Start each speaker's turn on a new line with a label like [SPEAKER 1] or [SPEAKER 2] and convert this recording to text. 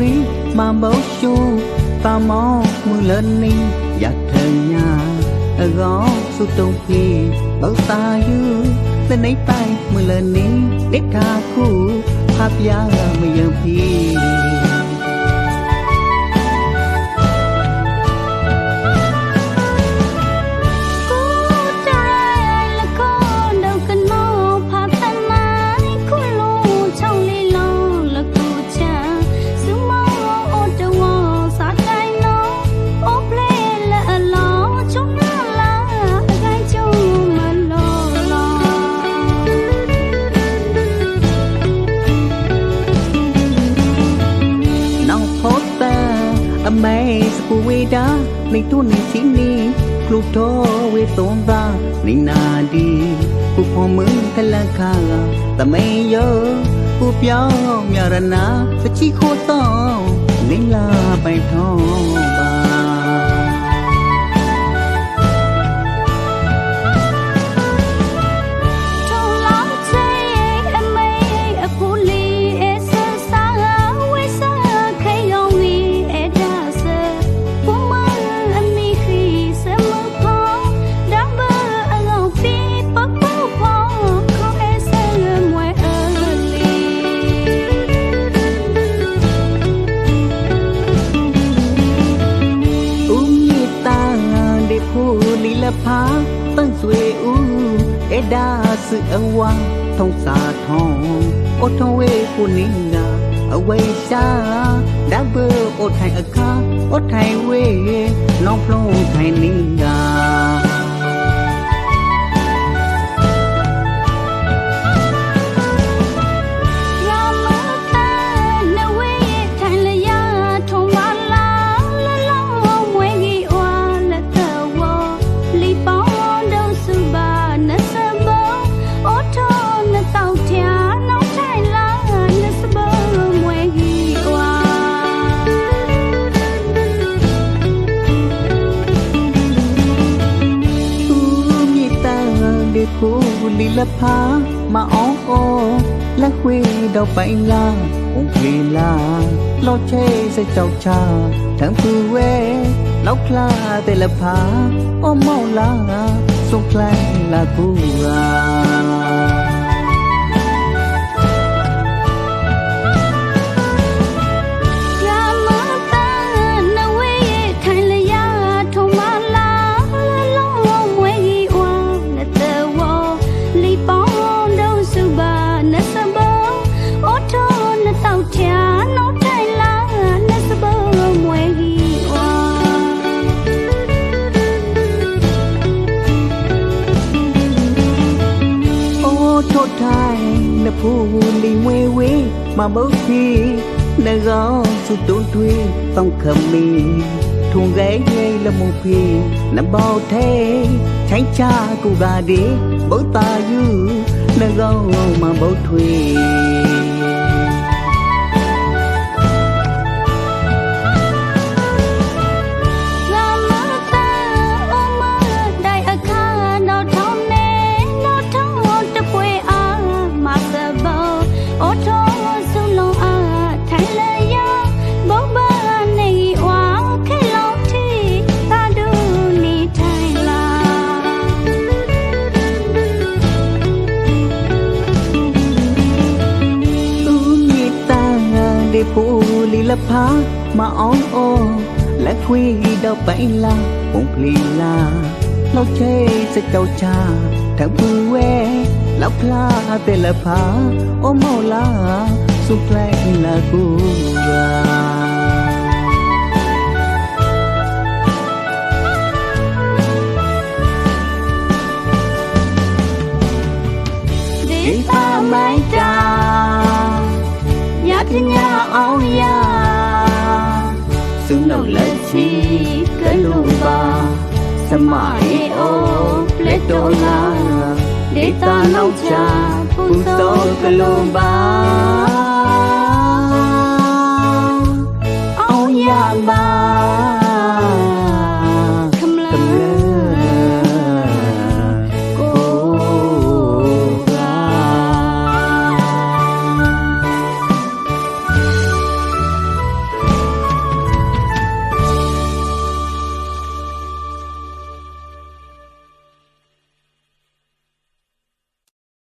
[SPEAKER 1] ရီမန်ဘောရှူတမောမူလနီရထညာအကောစုတုံးပြီဘောသာယူတနေပိုင်မူလနီလက်ထာခုဖပြာမယံပြီ
[SPEAKER 2] ကို အမေ
[SPEAKER 1] စကူဝေတာနေတုန်နေစီနီကလူတော်ဝေသွန်သာနေနာဒီကုဖော
[SPEAKER 2] ဖာ
[SPEAKER 1] တန့်ဆွေဦးအဒါစအဝါထုံစာထုံအထုံဝေကိုနင်းနာအဝေးရှာဒဘအထိုင်အခါ
[SPEAKER 2] အထိုင်ဝေနောင်ဖလုံးထိုင်နင်းနာ
[SPEAKER 1] ဒီဖူလီလဖာမအောင်အောလက်ခွေတော့ပိုင်လာုံပြေလာလောချေစကြောက်ချတံဖူဝဲလောက်ခလာတဲ့လဖာအမောင်လာစုံကလိုင်းလာကူရာ
[SPEAKER 2] ရာ န
[SPEAKER 1] ဖူလီမွေဝေမမုတ်ဖီနဂောင်းစုတုံးတွေတောင်းခမီထုံငယ်ငယ်လမှုဖီနဘောက်သေးထိုင်ချကူကဒီဘုတ်တာယူနဂောင်းမဘုတ်ထွေ
[SPEAKER 2] ဒီပူလီလ
[SPEAKER 1] ဖာမအောင်အောလက်ခွေတော့ပိုင်လာပုံပလီလာလောက်ချေစကြောက်ချတံပူဝဲလောက်ဖလာတဲ့လဖာအမောလာစုပလိုက်လာကူရာ
[SPEAKER 2] ပညာအောင်ရ
[SPEAKER 1] စုနောက်လက်ချီကလူပါစမိုင်အိုပလက်တော်လာဒေတာနောက်ချပူစောကလုံးပါ